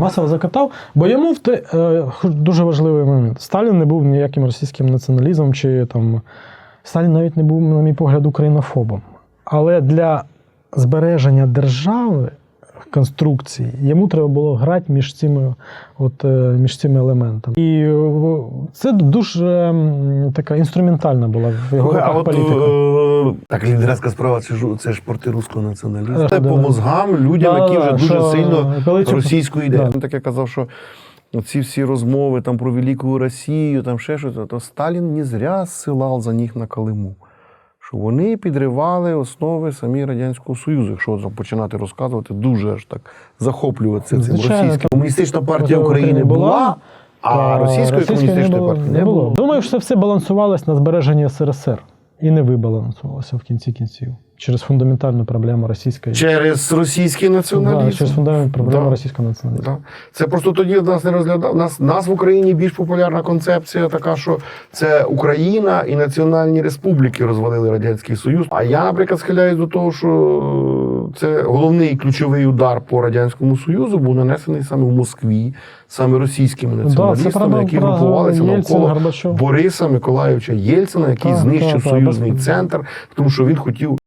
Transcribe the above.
Масово закатав, бо йому в те, е, дуже важливий момент. Сталін не був ніяким російським націоналізмом, чи там Сталін навіть не був, на мій погляд, українофобом. Але для збереження держави конструкції йому треба було грати між цими, от, е, між цими елементами. І е, це дуже така інструментальна була в його а от політика. е, так лідерська справа, це ж це ж порти руського націоналізму. Е, Це да, по мозгам людям, Да, які да, вже дуже що сильно російською ідею. Да. Він таке казав, що ці всі розмови там про велику Росію, там ще щось, то Сталін не зря зсилав за них на Калиму. Що вони підривали основи самі Радянського Союзу, якщо починати розказувати, дуже аж так захоплюватися цим російським. Комуністична партія України була, була, а російської комуністичної партії не було. Думаю, що це все балансувалось на збереженні СРСР і не вибалансувалося в кінці кінців через фундаментальну проблему російської Через російський Да, через фундаментальну проблему Да. російського націоналізму. Да. Це просто тоді нас не розглядав. Нас, нас в Україні більш популярна концепція така, що це Україна і національні республіки розвалили Радянський Союз. А я, наприклад, схиляюсь до того, що це головний ключовий удар по Радянському Союзу був нанесений саме в Москві, саме російськими націоналістами, да, які групувалися навколо. Бориса Миколаївича Єльцина, який Так, знищив так, так, союзний без- центр, тому що він хотів